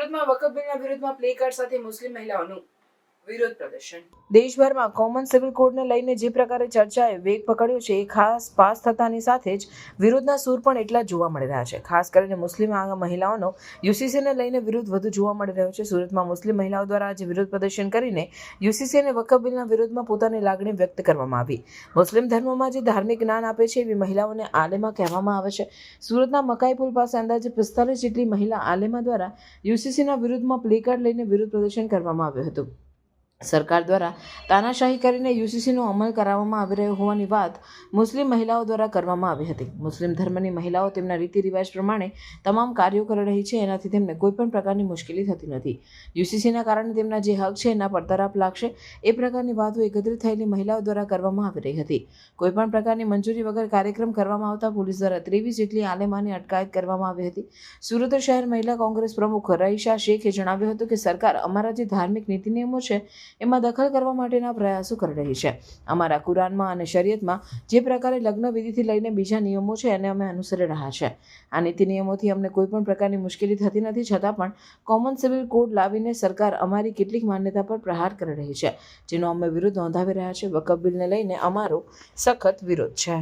સુરતમાં વકફ બિલના વિરોધમાં play card સાથે મુસ્લિમ મહિલાઓનું વિરોધ પ્રદર્શન. દેશભરમાં કોમન સિવિલ કોડને લઈને જે પ્રકારે ચર્ચાએ વેગ પકડ્યો છે, એ ખાસ પાસ થતાની સાથે જ વિરોધના સૂર પણ એટલા જોવા મળી રહ્યા છે. ખાસ કરીને મુસ્લિમ મહિલાઓનો યુસીસીને લઈને વિરોધ વધુ જોવા મળી રહ્યો છે. સુરતમાં મુસ્લિમ મહિલાઓ દ્વારા આજે વિરોધ પ્રદર્શન કરીને યુસીસી અને વકફ બિલના વિરોધમાં પોતાની લાગણી વ્યક્ત કરવામાં આવી. મુસ્લિમ ધર્મમાં જે ધાર્મિક જ્ઞાન આપે છે, એવી મહિલાઓને આલેમા કહેવામાં આવે છે. સુરતના મકાઈ પુલ પાસે અંદાજે પિસ્તાલીસ જેટલી મહિલા આલેમા દ્વારા યુસીસીના વિરુદ્ધમાં પ્લેકાર્ડ લઈને વિરોધ પ્રદર્શન કરવામાં આવ્યું હતું. સરકાર દ્વારા તાનાશાહી કરીને યુસીસીનો અમલ કરાવવામાં આવી રહ્યો હોવાની વાત મુસ્લિમ મહિલાઓ દ્વારા કરવામાં આવી હતી. મુસ્લિમ ધર્મની મહિલાઓ તેમના રીતિ રિવાજ પ્રમાણે તમામ કાર્યો કરી રહી છે, એનાથી તેમને કોઈપણ પ્રકારની મુશ્કેલી થતી નથી. યુસીસીના કારણે તેમના જે હક છે, એના પર તરાપ લાગશે, એ પ્રકારની વાતો એકત્રિત થયેલી મહિલાઓ દ્વારા કરવામાં આવી રહી હતી. કોઈપણ પ્રકારની મંજૂરી વગર કાર્યક્રમ કરવામાં આવતા પોલીસ દ્વારા ત્રેવીસ જેટલી આલેમાની અટકાયત કરવામાં આવી હતી. સુરત શહેર મહિલા કોંગ્રેસ પ્રમુખ રઈશા શેખે જણાવ્યું હતું કે, સરકાર અમારા જે ધાર્મિક નીતિ નિયમો છે એમાં દખલ કરવા માટેના પ્રયાસો કરી રહી છે. અમારા કુરાનમાં અને શરીયતમાં જે પ્રકારે લગ્ન વિધિથી લઈને બીજા નિયમો છે એને અમે અનુસરી રહ્યા છે. આ નીતિ નિયમોથી અમને કોઈ પણ પ્રકારની મુશ્કેલી થતી નથી, છતાં પણ કોમન સિવિલ કોડ લાવીને સરકાર અમારી કેટલીક માન્યતા પર પ્રહાર કરી રહી છે, જેનો અમે વિરોધ નોંધાવી રહ્યા છે. વકફ બિલને લઈને અમારો સખત વિરોધ છે.